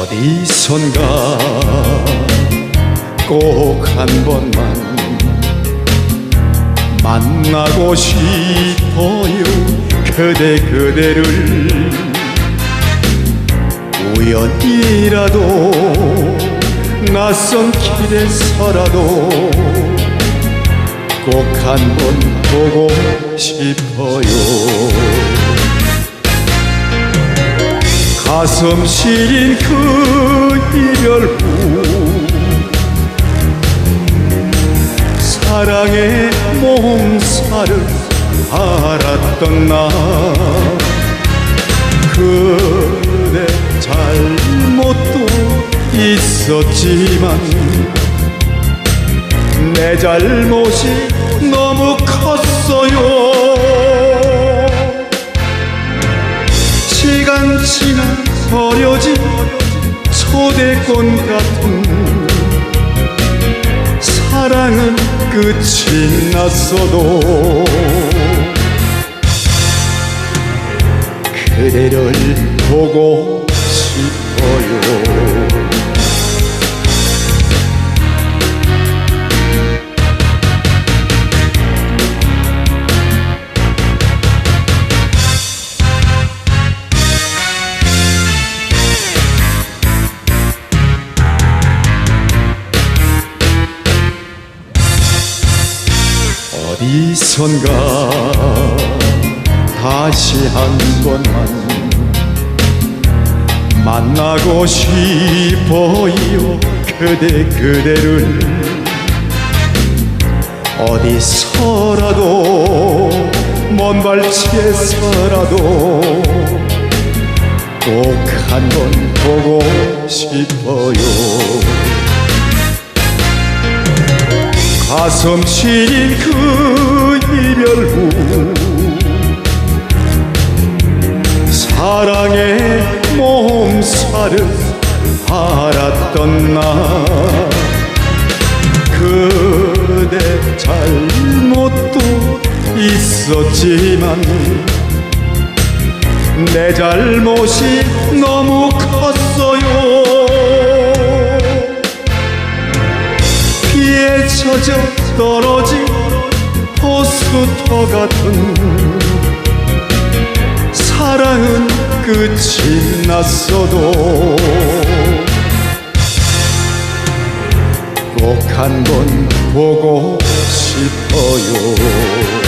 어디선가? 꼭 한 번만 만나고 싶어요. 그대 그대를. 우연이라도 낯선 길에서라도 꼭 한 번 보고 싶어요 가슴 시린 그 이별 후 사랑의 몸살을 알았던 나. 그대 잘못도 있었지만 내 잘못이 너무 컸어요 시간 지나 버려진 초대권 같은 사랑은 끝이 났어도 그대를 보고 싶어요 어디선가 다시 한 번만 만나고 싶어요. 그대 그대를 어디서라도 먼 발치에서라도 꼭 한 번 보고 싶어요 가슴 시린 그 이별 후 사랑의 몸살을 알았던 나 그대 잘못도 있었지만 내 잘못이 너무 컸어 젖어 떨어진 호수터 같은 사랑은 끝이 났어도 꼭 한 번 보고 싶어요